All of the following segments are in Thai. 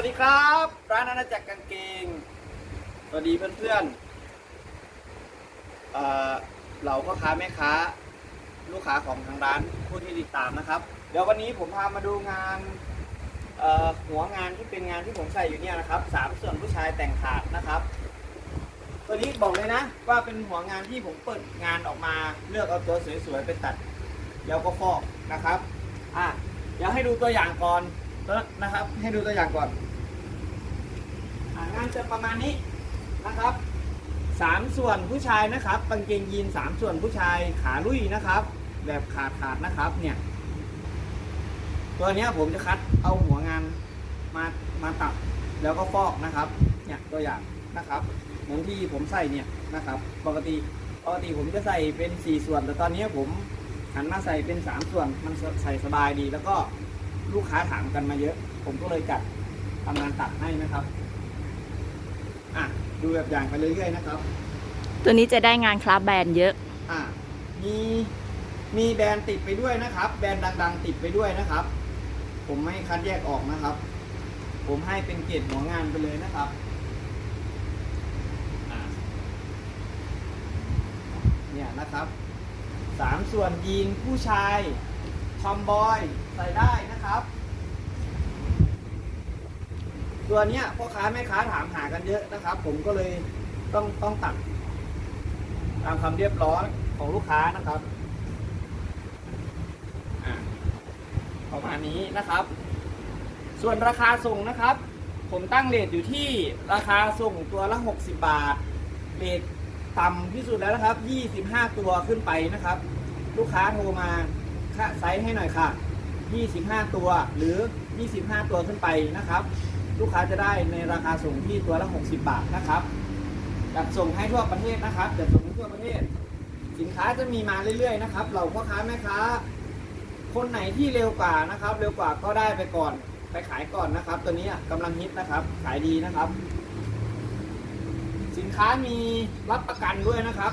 วัสดีครับ ร้านอาณาจักรกางเกง สวัสดีเพื่อนๆเเราก็ค้าแม่ค้า ลูกค้าของทางร้านผู้ที่ติดตามนะครับ เดี๋ยววันนี้ผมพามาดูงานหัวงานที่เป็นงานที่ผมใส่อยู่เนี่ยนะครับสามส่วนผู้ชายแต่งขาดนะครับตัวนี้บอกเลยนะว่าเป็นหัวงานที่ผมเปิดงานออกมาเลือกเอาตัวสวยๆไปตัด แล้วก็ฟอกนะครับอะเดี๋ยวให้ดูตัวอย่างก่อน นะครับ ให้ดูตัวอย่างก่อนงานจะประมาณนี้นะครับสามส่วนผู้ชายนะครับกางเกงยีนสามส่วนผู้ชายขาลุยนะครับ แบบขาดขาดนะครับเนี่ย ตัวนี้ผมจะคัดเอาหัวงานมามาตัดแล้วก็ฟอกนะครับ เนี่ยตัวอย่างนะครับเหมือนที่ผมใส่เนี่ยนะครับ ปกติปกติผมจะใส่เป็นสี่ส่วน แต่ตอนนี้ผมหันมาใส่เป็นสามส่วนมันใส่สบายดีแล้วก็ ลูกค้าถามกันมาเยอะ ผมก็เลยจัดทำงานตัดให้นะครับ อะ ดูแบบอย่างไปเรื่อยๆนะครับ ตัวนี้จะได้งานคลาสแบรนด์เยอะ อะ มีมีแบรนด์ติดไปด้วยนะครับ แบรนด์ดังๆ ติดไปด้วยนะครับ ผมไม่คัดแยกออกนะครับ ผมให้เป็นเกรดหัวงานไปเลยนะครับอะเนี่ยนะครับสามส่วนยีนผู้ชายทอมบอย ใส่ได้ นะครับ ตัวเนี้ยพ่อค้าแม่ค้าถามหากันเยอะนะครับ ผมก็เลยต้องต้องตัด ตามคำเรียบร้อยของลูกค้านะครับอะประมาณนี้นะครับ ส่วนราคาส่งนะครับ ผมตั้งเรทอยู่ที่ราคาส่งตัวละ 60 บาทเรทต่ำที่สุดแล้วนะครับ 25 ตัวขึ้นไปนะครับ ลูกค้าโทรมาค่าไซส์ให้หน่อยค่ะ 25 ตัวหรือ 25 ตัวขึ้นไปนะครับ ลูกค้าจะได้ในราคาส่งที่ตัวละ 60 บาทนะครับจัดส่งให้ทั่วประเทศนะครับจัดส่งให้ทั่วประเทศ สินค้าจะมีมาเรื่อยๆนะครับ เราพ่อค้าแม่ค้า คนไหนที่เร็วกว่านะครับ เร็วกว่าก็ได้ไปก่อน ไปขายก่อนนะครับ ตัวนี้กำลังฮิตนะครับ ขายดีนะครับ สินค้ามีรับประกันด้วยนะครับ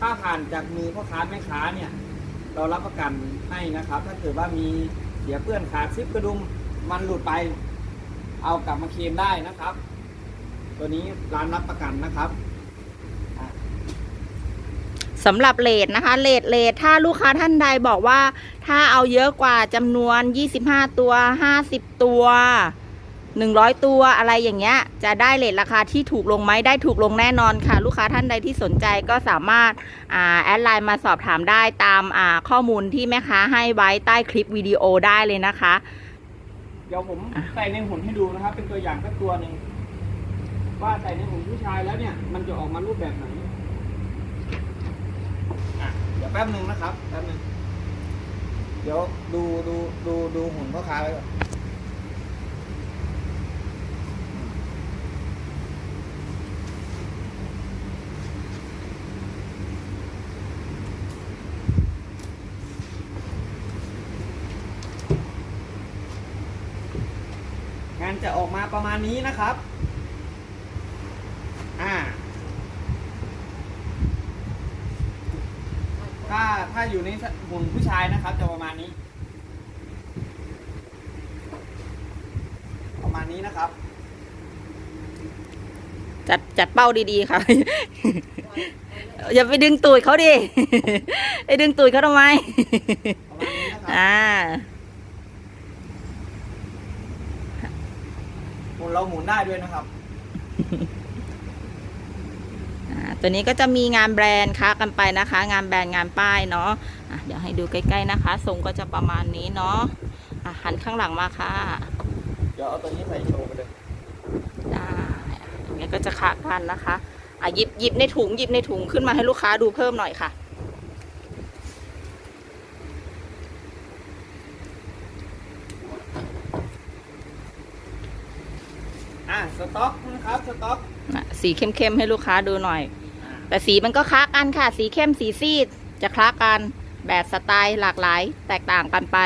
ถ้าผ่านจากมือพ่อค้าแม่ค้าเนี่ย เรารับประกันให้นะครับ ถ้าเกิดว่ามีเสียเปื้อนขาดซิปกระดุมมันหลุดไป เอากลับมาเคลมได้นะครับ ตัวนี้ร้านรับประกันนะครับสำหรับเลทนะคะเลทเลทถ้าลูกค้าท่านใดบอกว่า ถ้าเอาเยอะกว่าจำนวน 25 ตัว 50 ตัว 100 ตัวอะไรอย่างเงี้ย จะได้เลทราคาที่ถูกลงไหมได้ถูกลงแน่นอนค่ะ ลูกค้าท่านใดที่สนใจก็สามารถอ่าแอดไลน์มาสอบถามได้ตามอ่าข้อมูลที่แม่ค้าให้ไว้ใต้คลิปวิดีโอได้เลยนะคะ เดี๋ยวผมใส่ในหุ่นให้ดูนะครับ เป็นตัวอย่างสักตัวหนึ่งว่าใส่ในหุ่นผู้ชายแล้วเนี่ย มันจะออกมารูปแบบไหนอะเดี๋ยวแป๊บหนึ่งนะครับแป๊บหนึ่งเดี๋ยวดูดูดูดูหุ่นพ่อค้าไว้ก่อน ออกมาประมาณนี้นะครับ อ่า ถ้าถ้าอยู่ในหุ่นผู้ชายนะครับ จะประมาณนี้ ประมาณนี้นะครับ จัดจัดเป้าดีๆค่ะ อย่าไปดึงตูดเขาดิไปดึงตูดเขาทำไม ประมาณนี้นะครับอ่า หุ่น เราหมุนได้ด้วยนะครับ อ่าตัวนี้ก็จะมีงานแบรนด์ค้ากันไปนะคะ งานแบรนด์งานป้ายเนาะอะเดี๋ยวให้ดูใกล้ๆนะคะทรงก็จะประมาณนี้เนาะอะหันข้างหลังมาค่ะเดี๋ยวเอาตัวนี้ใส่โชว์ไปเลยได้อันนี้ก็จะค้ากันนะคะอะหยิบหยิบในถุงหยิบในถุงขึ้นมาให้ลูกค้าดูเพิ่มหน่อยค่ะ สต็อกนะครับสต็อกนะสีเข้มๆให้ลูกค้าดูหน่อยอะแต่สีมันก็คล้ากันค่ะ สีเข้มสีซีดจะคล้ากันแบบสไตล์หลากหลายแตกต่างกันไป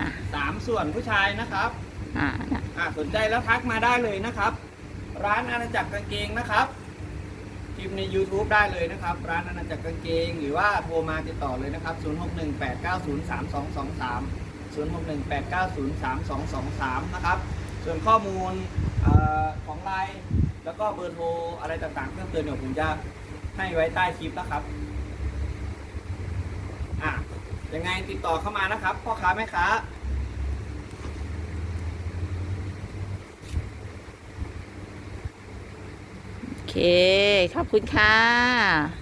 นะสามส่วนผู้ชายนะครับอ่านะอะสนใจแล้วทักมาได้เลยนะครับ ร้านอาณาจักรกางเกงนะครับพิมพ์ใน YouTube ได้เลยนะครับ ร้านอาณาจักรกางเกง หรือว่าโทรมาติดต่อเลยนะครับ 0618903223 0618903223 นะครับ ส่วนข้อมูลออของไลน์แล้วก็เบอร์โทรอะไรต่างๆเพิ่มเติมเดี๋ยวผมจะให้ไว้ใต้คลิปนะครับอะยังไงติดต่อเข้ามานะครับพ่อค้าแม่ค้าโอเค ขอบคุณค่ะ